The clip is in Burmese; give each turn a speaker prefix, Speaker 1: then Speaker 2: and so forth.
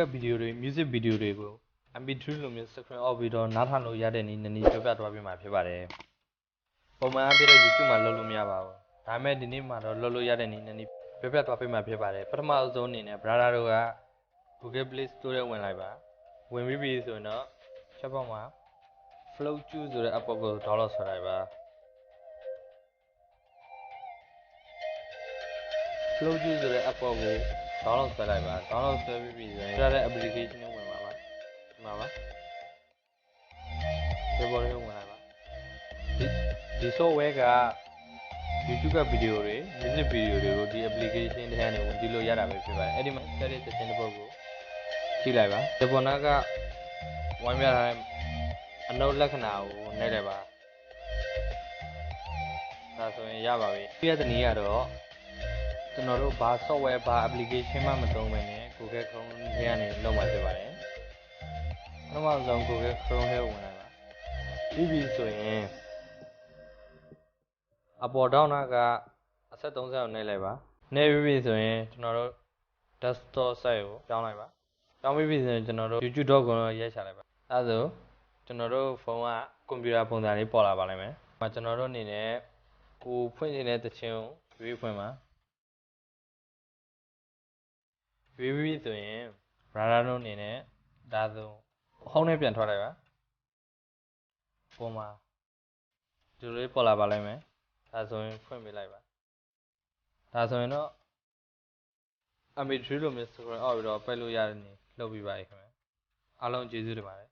Speaker 1: ကဗီဒီယိုတွေ music ဗီဒီယိုတွေကို MP3 လိုမျိုး screen off ပြီးတော့နားထောင်လို့ရတဲ့နည်းနည်းပြောပြသွားပြမှာဖြစ်ပါတယ်ပုံမှန်အပြည့်တော့ YouTube မှာလုပ်လို့မရပါဘူးဒါပေမဲ့ဒီနေ့မှာတော့လုပ်လို့ရတဲ့နည်းနည်းပြောပြသွားပြမှာဖြစ်ပါတယ်ပထမအဆုံးအနေနဲ့ brother တို့က Google Play Store ထဲဝင်လိုက်ပါဝင်ပြီးပြီဆိုရင်တော့ချက်ပေါက်မှာ Flow Choose ဆိုတဲ့ app ကို download ဆွဲလိုက်ပါ Flow Choose ဆိုတဲ့ app ကို download ဆွဲလိုက်ပါ download ဆွဲပြီးပြီဆိုရင်ရတဲ့ application ကိုဝင်ပါပါဒီမှာပါဒီပေါ်လေးကိုဝင်လိုက်ပါဒီဒီ software က YouTube ကဗီဒီယိုတွေ music ဗီဒီယိုတွေကိုဒီ application ထဲကနေဝင်ကြည့်လို့ရတာပဲဖြစ်ပါတယ်အဲ့ဒီမှာ set တဲ့ချက်ချင်းတစ်ပုဒ်ကိုကြည့်လိုက်ပါဒီပေါ်နာကဝိုင်းပြထားတဲ့အနုလက္ခဏာကိုနှိပ်လိုက်ပါဒါဆိုရင်ရပါပြီပြည့်တဲ့နည်းကတော့ ကျွန်တော်တို့ဘာ software ဘာ application မှမသုံးဘဲနဲ့ Google Chrome ထဲကနေလုပ်မှဖြစ်ပါတယ်ပထမဆုံး Google Chrome ထဲကိုဝင်လိုက်ပါပြီးပြီဆိုရင်အပေါ်တောင်းတာကအဆက်30အောင်နှိပ်လိုက်ပါနှိပ်ပြီးပြီဆိုရင်ကျွန်တော်တို့ desktop site ကိုပြောင်းလိုက်ပါပြောင်းပြီးပြီဆိုရင်ကျွန်တော်တို့ youtube.com ကိုရိုက်ချလိုက်ပါအဲဒါဆိုကျွန်တော်တို့ဖုန်းကကွန်ပျူတာပုံစံလေးပေါ်လာပါလိမ့်မယ်။မှာကျွန်တော်တို့အနေနဲ့ကိုဖွင့်နေတဲ့တခြင်းကိုရွေးဖွင့်ပါ။ ရွေးပြီးဆိုရင် brother တို့အနေနဲ့ဒါဆိုဟောင်းနဲ့ပြန်ထွက်လိုက်ပါ။ပုံမှာဒီလိုလေးပေါ်လာပါလိမ့်မယ်။ဒါဆိုရင်ဖွင့်ပေးလိုက်ပါ။ဒါဆိုရင်တော့ MP3 လိုမျိုး scroll out ပြီးတော့ပိတ်လို့ရတဲ့နေလုပ်ပြီးပါပြီခင်ဗျာအားလုံးကျေးဇူးတင်ပါတယ်